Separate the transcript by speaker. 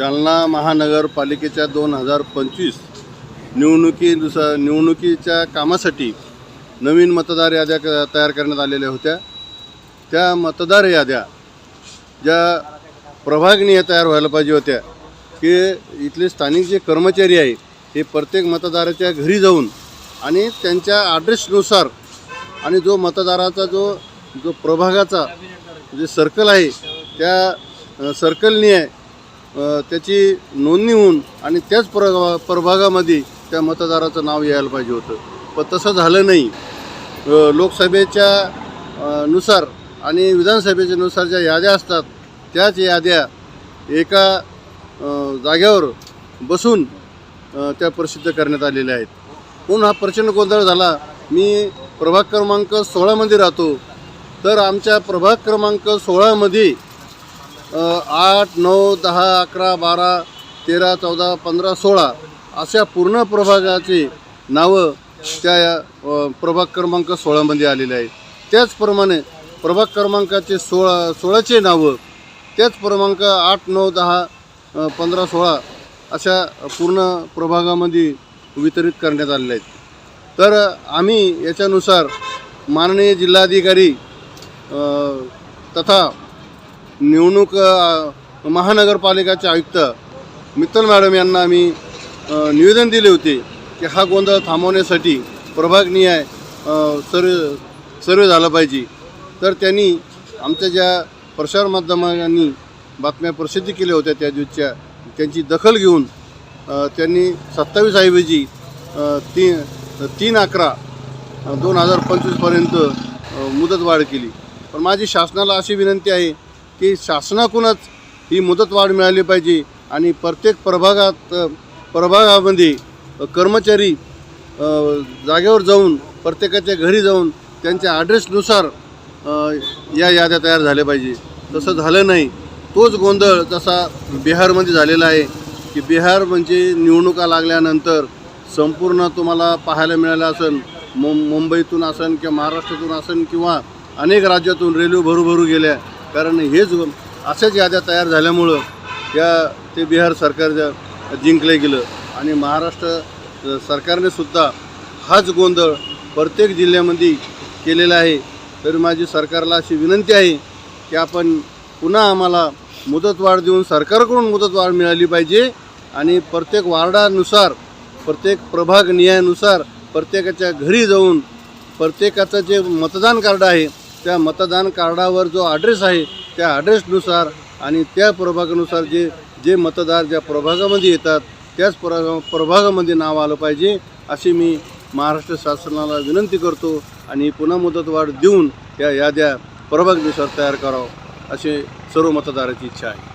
Speaker 1: जालना महानगरपालिकेच्या दोन हजार पंचवीस निवडणुकीनुसार निवडणुकीच्या कामासाठी नवीन मतदार याद्या क- तयार करण्यात आलेल्या होत्या. त्या मतदार याद्या ज्या प्रभागनीय तयार व्हायला पाहिजे होत्या की इथले स्थानिक जे कर्मचारी आहे हे प्रत्येक मतदाराच्या घरी जाऊन आणि त्यांच्या ॲड्रेसनुसार आणि जो मतदाराचा जो जो प्रभागाचा जे सर्कल आहे त्या सर्कलनी आहे त्याची नोंदणी होऊन आणि त्याच प्र प्रभागामध्ये त्या मतदाराचं नाव यायला पाहिजे होतं. पण तसं झालं नाही. लोकसभेच्या नुसार आणि विधानसभेच्या नुसार ज्या याद्या असतात त्याच याद्या एका जाग्यावर बसून त्या प्रसिद्ध करण्यात आलेल्या आहेत. म्हणून हा प्रचंड गोंधळ झाला. मी प्रभाग क्रमांक सोळामध्ये राहतो. तर आमच्या प्रभाग क्रमांक सोळामध्ये आठ नऊ दहा अकरा बारा तेरा चौदा पंधरा सोळा अशा पूर्ण प्रभागाची नावं त्या प्रभाग क्रमांक सोळामध्ये आलेले आहे त्याचप्रमाणे प्रभाग क्रमांकाचे सोळा सोळाचे नावं त्याच क्रमांक आठ नऊ दहा पंधरा सोळा अशा पूर्ण प्रभागामध्ये वितरित करण्यात आलेले आहेत. तर आम्ही याच्यानुसार माननीय जिल्हाधिकारी तथा निवडणूक महानगरपालिकाचे आयुक्त मित्तल मॅडम यांना आम्ही निवेदन दिले होते की हा गोंधळ थांबवण्यासाठी प्रभागनिहाय अ, सर्व सर्वे झाला पाहिजे. तर त्यांनी आमच्या ज्या प्रसारमाध्यमांनी बातम्या प्रसिद्ध केल्या होत्या त्या दिवसच्या त्यांची दखल घेऊन त्यांनी सत्तावीस ऐवजी ती तीन अकरा दोन हजार पंचवीसपर्यंत मुदतवाढ केली. पण माझी शासनाला अशी विनंती आहे की शासनाकडूनच ही मुदतवाढ मिळाली पाहिजे आणि प्रत्येक प्रभागात प्रभागामध्ये कर्मचारी जागेवर जाऊन प्रत्येकाच्या घरी जाऊन त्यांच्या ॲड्रेसनुसार या याद्या तयार झाल्या पाहिजे. तसं झालं नाही. तोच गोंधळ जसा बिहारमध्ये झालेला आहे की बिहार म्हणजे निवडणुका लागल्यानंतर संपूर्ण तुम्हाला पाहायला मिळालं असेल मुं मुंबईतून असेल किंवा महाराष्ट्रातून असेल किंवा अनेक राज्यातून रेल्वे भरूभरू गेल्या. कारण हेच अशाच याद्या तयार झाल्यामुळं या ते बिहार सरकार जिंकलं गेलं. आणि महाराष्ट्र सरकारने सुद्धा हाच गोंधळ प्रत्येक जिल्ह्यामध्ये केलेला आहे. तर माझी सरकारला अशी विनंती आहे की आपण पुन्हा आम्हाला मुदतवाढ देऊन सरकारकडून मुदतवाढ मिळाली पाहिजे. आणि प्रत्येक वार्डानुसार प्रत्येक प्रभाग नियानुसार प्रत्येकाच्या घरी जाऊन प्रत्येकाचं जे मतदान कार्ड आहे त्या मतदान कार्डावर जो ॲड्रेस आहे त्या ॲड्रेसनुसार आणि त्या प्रभागानुसार जे जे मतदार ज्या प्रभागामध्ये येतात त्याच प्र प्रभागामध्ये नाव आलं पाहिजे अशी मी महाराष्ट्र शासनाला विनंती करतो आणि पुन्हा मुदतवाढ देऊन या याद्या प्रभागनुसार तयार करावं अशी सर्व मतदाराची इच्छा आहे.